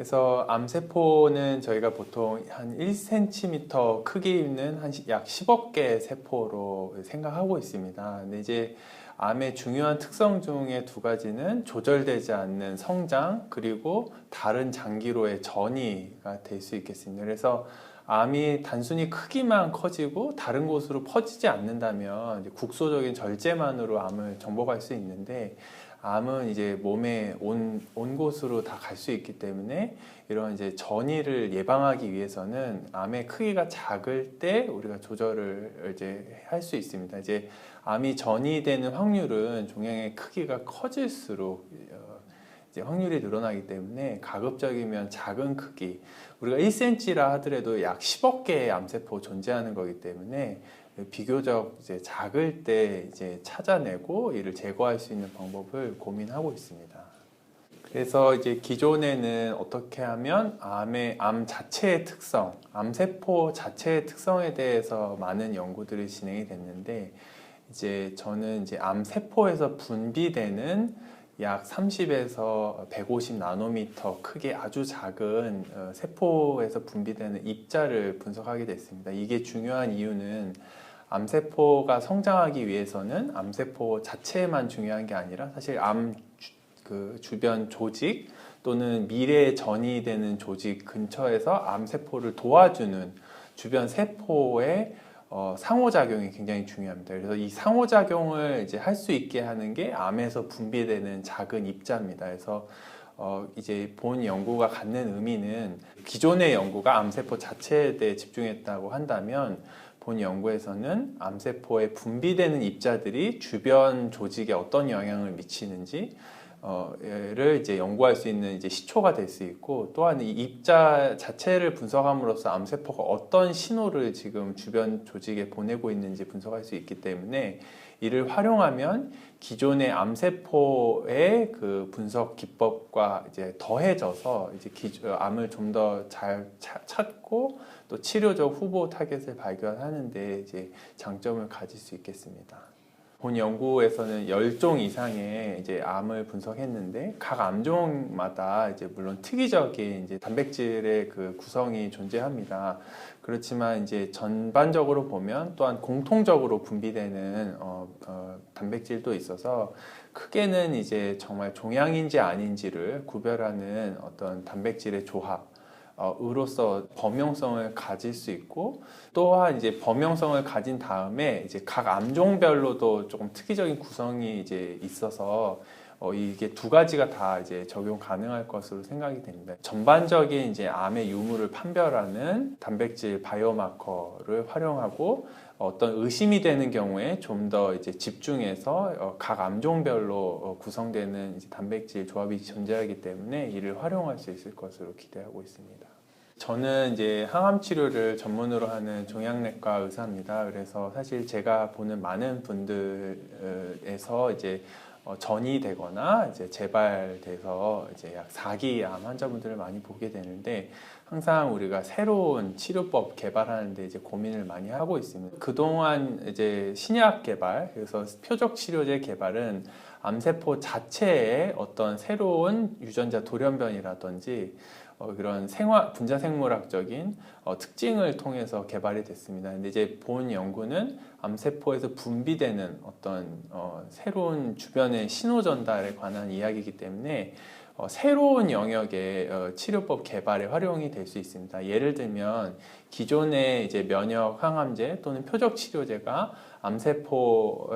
그래서 암세포는 저희가 보통 한 1cm 크기 있는 한 약 10억 개의 세포로 생각하고 있습니다. 근데 이제 암의 중요한 특성 중에 두 가지는 조절되지 않는 성장 그리고 다른 장기로의 전이가 될 수 있겠습니다. 그래서 암이 단순히 크기만 커지고 다른 곳으로 퍼지지 않는다면 국소적인 절제만으로 암을 정복할 수 있는데 암은 이제 몸에 온, 온 곳으로 다 갈 수 있기 때문에 이런 이제 전이를 예방하기 위해서는 암의 크기가 작을 때 우리가 조절을 이제 할 수 있습니다. 이제 암이 전이되는 확률은 종양의 크기가 커질수록 어, 이제 확률이 늘어나기 때문에 가급적이면 작은 크기 우리가 1cm라 하더라도 약 10억 개의 암세포 존재하는 거기 때문에 비교적 이제 작을 때 이제 찾아내고 이를 제거할 수 있는 방법을 고민하고 있습니다. 그래서 이제 기존에는 어떻게 하면 암의 암 자체의 특성, 암세포 자체의 특성에 대해서 많은 연구들이 진행이 됐는데 이제 저는 이제 암세포에서 분비되는 약 30에서 150 나노미터 크게 아주 작은 어, 세포에서 분비되는 입자를 분석하게 됐습니다. 이게 중요한 이유는 암세포가 성장하기 위해서는 암세포 자체만 중요한 게 아니라 사실 암 그 주변 조직 또는 미래에 전이되는 조직 근처에서 암세포를 도와주는 주변 세포의 어, 상호작용이 굉장히 중요합니다. 그래서 이 상호작용을 이제 할 수 있게 하는 게 암에서 분비되는 작은 입자입니다. 그래서 어, 이제 본 연구가 갖는 의미는 기존의 연구가 암세포 자체에 대해 집중했다고 한다면 본 연구에서는 암세포에 분비되는 입자들이 주변 조직에 어떤 영향을 미치는지 어,를 이제 연구할 수 있는 이제 시초가 될 수 있고 또한 이 입자 자체를 분석함으로써 암세포가 어떤 신호를 지금 주변 조직에 보내고 있는지 분석할 수 있기 때문에 이를 활용하면 기존의 암세포의 그 분석 기법과 이제 더해져서 이제 기, 암을 좀 더 잘 찾고 또 치료적 후보 타겟을 발견하는데 이제 장점을 가질 수 있겠습니다. 본 연구에서는 10종 이상의 이제 암을 분석했는데 각 암종마다 이제 물론 특이적인 이제 단백질의 그 구성이 존재합니다. 그렇지만 이제 전반적으로 보면 또한 공통적으로 분비되는 어, 어, 단백질도 있어서 크게는 이제 정말 종양인지 아닌지를 구별하는 어떤 단백질의 조합 어, 으로서 범용성을 가질 수 있고 또한 이제 범용성을 가진 다음에 이제 각 암종별로도 조금 특이적인 구성이 이제 있어서 어, 이게 두 가지가 다 이제 적용 가능할 것으로 생각이 됩니다. 전반적인 이제 암의 유무를 판별하는 단백질 바이오마커를 활용하고 어떤 의심이 되는 경우에 좀 더 이제 집중해서 어, 각 암종별로 어, 구성되는 이제 단백질 조합이 존재하기 때문에 이를 활용할 수 있을 것으로 기대하고 있습니다. 저는 이제 항암 치료를 전문으로 하는 종양내과 의사입니다. 그래서 사실 제가 보는 많은 분들에서 이제 어, 전이 되거나 이제 재발돼서 이제 약 4기 암 환자분들을 많이 보게 되는데 항상 우리가 새로운 치료법 개발하는데 이제 고민을 많이 하고 있습니다. 그동안 이제 신약 개발, 그래서 표적 치료제 개발은 암세포 자체에 어떤 새로운 유전자 돌연변이라든지 어, 그런 생화 분자 생물학적인 어, 특징을 통해서 개발이 됐습니다. 근데 이제 본 연구는 암세포에서 분비되는 어떤 어, 새로운 주변의 신호 전달에 관한 이야기이기 때문에 어, 새로운 영역의 어, 치료법 개발에 활용이 될 수 있습니다. 예를 들면 기존의 이제 면역 항암제 또는 표적 치료제가 암세포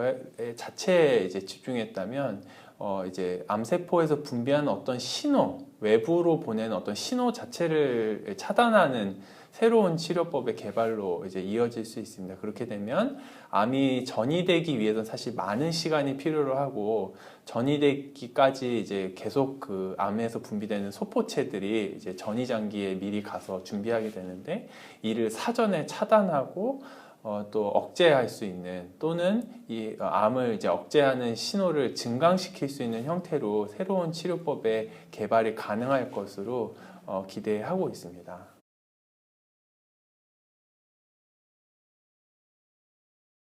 자체에 이제 집중했다면 어 이제 암세포에서 분비하는 어떤 신호, 외부로 보내는 어떤 신호 자체를 차단하는 새로운 치료법의 개발로 이제 이어질 수 있습니다. 그렇게 되면 암이 전이되기 위해서는 사실 많은 시간이 필요로 하고 전이되기까지 이제 계속 그 암에서 분비되는 소포체들이 이제 전이 장기에 미리 가서 준비하게 되는데 이를 사전에 차단하고 어, 또 억제할 수 있는 또는 이 어, 암을 이제 억제하는 신호를 증강시킬 수 있는 형태로 새로운 치료법의 개발이 가능할 것으로 어, 기대하고 있습니다.